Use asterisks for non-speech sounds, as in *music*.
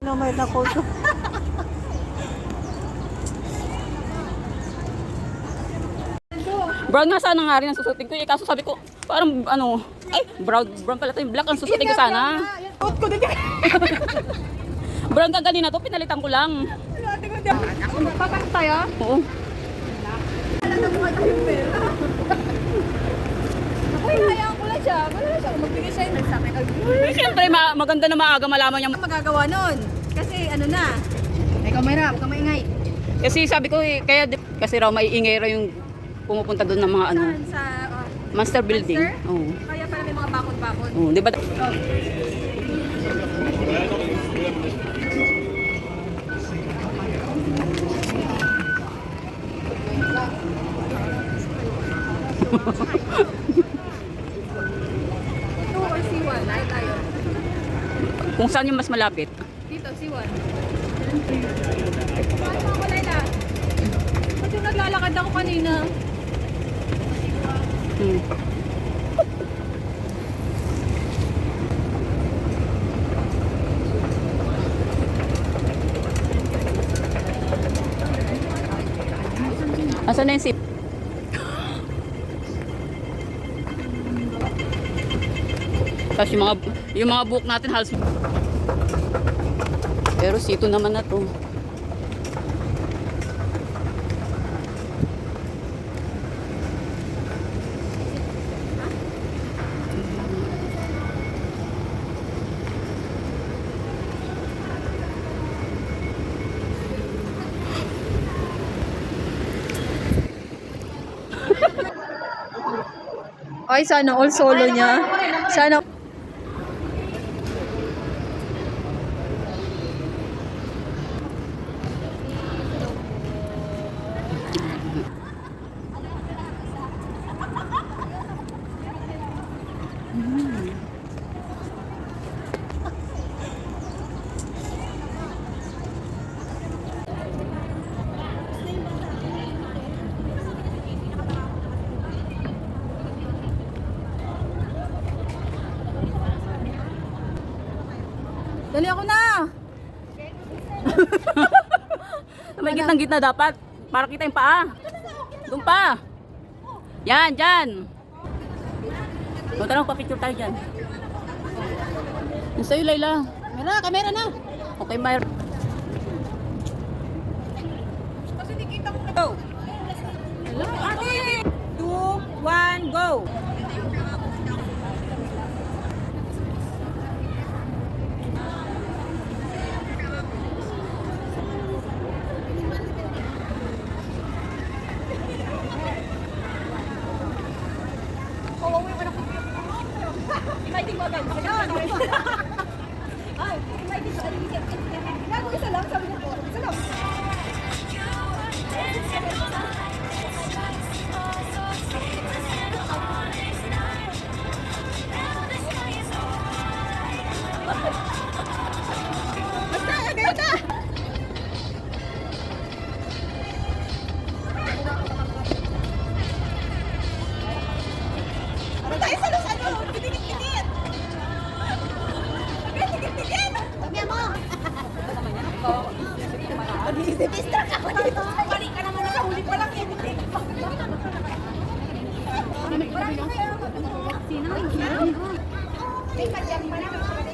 No, may nakol ko. *laughs* Brown nga sana nga rin ang susutin ko. Eh, kaso sabi ko, parang ano, ay, brown, brown pala ito. Black ang susutin ko sana. Out ko din. *laughs* Brown ka kanina to, pinalitan ko lang. Papasok tayo? Oo. Uy, hayaan ko lang siya. Wala na siya. Kung magbigay siya, nagsabi ka. Eh, Siyempre, ma- maganda na maaga malaman niya. Ano magagawa nun? Kasi ano na. May rap, huwag kang maingay. Kasi sabi ko, eh, kaya, di- kasi raw maiingay raw yung pumupunta doon ng mga ano, Saan? Sa uh, monster building. Monster? Oo. kaya pala may mga bakod-bakod. Oo, di ba? Ito or C1? Ay, tayo. Kung saan yung mas malapit. Dito, C1. Paano ako, Laila? Ba't yung naglalakad ako kanina? Hmm. Asan na yung sip? Tapos yung mga, yung mga buhok natin halos pero sito naman na to. Ay, sana all solo niya. Sana Dali ako na! *laughs* May gitnang gitna dapat. Para kita yung paa. Doon pa. Yan, dyan. Punta lang, papicture tayo dyan. Yung sa'yo, Layla. Kamera, kamera na! Okay, Myra. Kasi di kita ko na. Go. Hello? Ate! Two, one, go. Kawawi mo na ko. Inviting mo agad. Ganun. Ay, inviting mo agad. Gago isa lang, sabi niya Distract ako dito! Bali ka naman sa huli pa lang eh! Sino? May kadyang pa naman.